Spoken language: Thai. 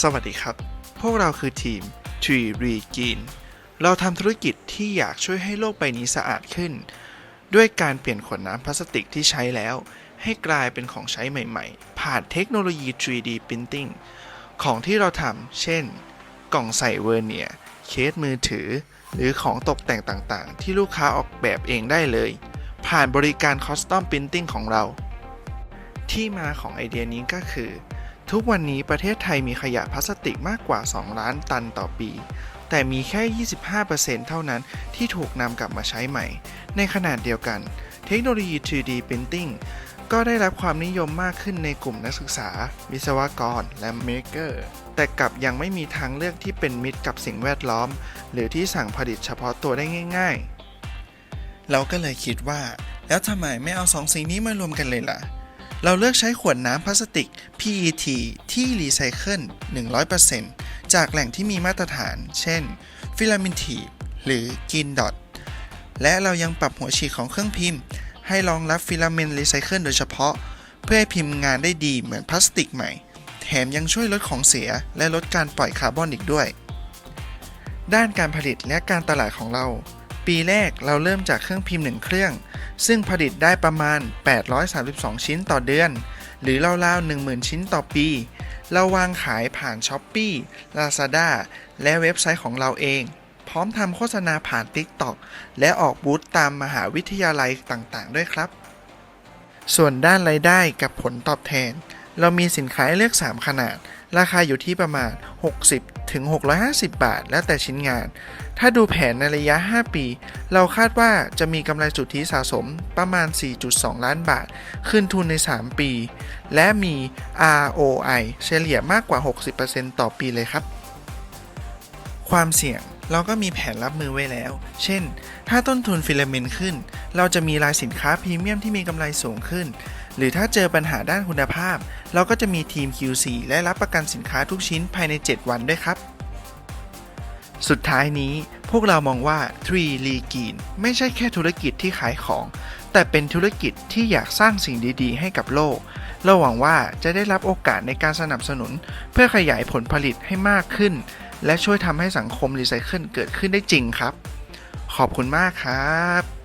สวัสดีครับ พวกเราคือทีม Tree r e g e n เราทำธุรกิจที่อยากช่วยให้โลกใบนี้สะอาดขึ้น ด้วยการเปลี่ยนขวดน้ำพลาสติกที่ใช้แล้ว ให้กลายเป็นของใช้ใหม่ๆ ผ่านเทคโนโลยี 3D Printing ของที่เราทำ เช่น กล่องใส่เวอร์เนีย เคสมือถือ หรือของตกแต่งต่างๆ ที่ลูกค้าออกแบบเองได้เลย ผ่านบริการ Custom Printing ของเรา ที่มาของไอเดียนี้ก็คือ ทุกวันนี้ประเทศไทยมีขยะพลาสติกมากกว่า 2 ล้านตันต่อปี แต่มีแค่ 25%เท่านั้นที่ถูกนำกลับมาใช้ใหม่ ในขนาดเดียวกัน เทคโนโลยี 3D Printing ก็ได้รับความนิยมมากขึ้นในกลุ่มนักศึกษา วิศวกร และเมเกอร์ แต่กลับยังไม่มีทางเลือกที่เป็นมิตรกับสิ่งแวดล้อม หรือที่สั่งผลิตเฉพาะตัวได้ง่าย ๆ เราก็เลยคิดว่า แล้วทำไมไม่เอาสองสิ่งนี้มารวมกันเลยล่ะ เราเลือกใช้ขวดน้ำพลาสติก PET ที่รีไซเคิล 100%จากแหล่งที่มีมาตรฐาน เช่น ฟิลาเมนทีหรือกินดอทและเรายังปรับหัวฉีดของเครื่องพิมพ์ ให้รองรับฟิลาเมนต์รีไซเคิลโดยเฉพาะ เพื่อให้พิมพ์งานได้ดีเหมือนพลาสติกใหม่ แถมยังช่วยลดของเสียและลดการปล่อยคาร์บอนอีกด้วย ด้านการผลิตและการตลาดของเรา ปีแรกเราเริ่มจากเครื่องพิมพ์หนึ่งเครื่อง ซึ่งผลิตได้ประมาณ 832 ชิ้นต่อเดือน หรือราวๆ 10,000 ชิ้นต่อปี เราวางขายผ่าน s h อ p e e Lazada และเว็บไซต์ของเราเอง พร้อมทำโฆษณาผ่าน TikTok และออกบูธตามมหาวิทยาลัยต่างๆ ด้วยครับ ส่วนด้านรายได้กับผลตอบแทน เรามีสินค้าให้เลือก 3 ขนาด ราคาอยู่ที่ประมาณ 60 ถึง 650 บาท แล้วแต่ชิ้นงาน ถ้าดูแผนในระยะ 5 ปี เราคาดว่าจะมีกำไรสุทธิสะสมประมาณ 4.2 ล้านบาทคืนทุนใน 3 ปี และมี ROI เฉลี่ยมากกว่า 60%ต่อปีเลยครับ ความเสี่ยง เราก็มีแผนรับมือไว้แล้ว เช่น ถ้าต้นทุนฟิลาเมนต์ขึ้น เราจะมีรายสินค้าพรีเมียมที่มีกำไรสูงขึ้น หรือถ้าเจอปัญหาด้านคุณภาพ เราก็จะมีทีม QC และรับประกันสินค้าทุกชิ้นภายใน 7 วันด้วยครับ สุดท้ายนี้พวกเรามองว่า 3 l e g i n ไม่ใช่แค่ธุรกิจที่ขายของ แต่เป็นธุรกิจที่อยากสร้างสิ่งดีๆ ให้กับโลกเราหวังว่าจะได้รับโอกาสในการสนับสนุน เพื่อขยายผลผลิตให้มากขึ้น และช่วยทำให้สังคมรีไซเคิลเกิดขึ้นได้จริงครับ ขอบคุณมากครับ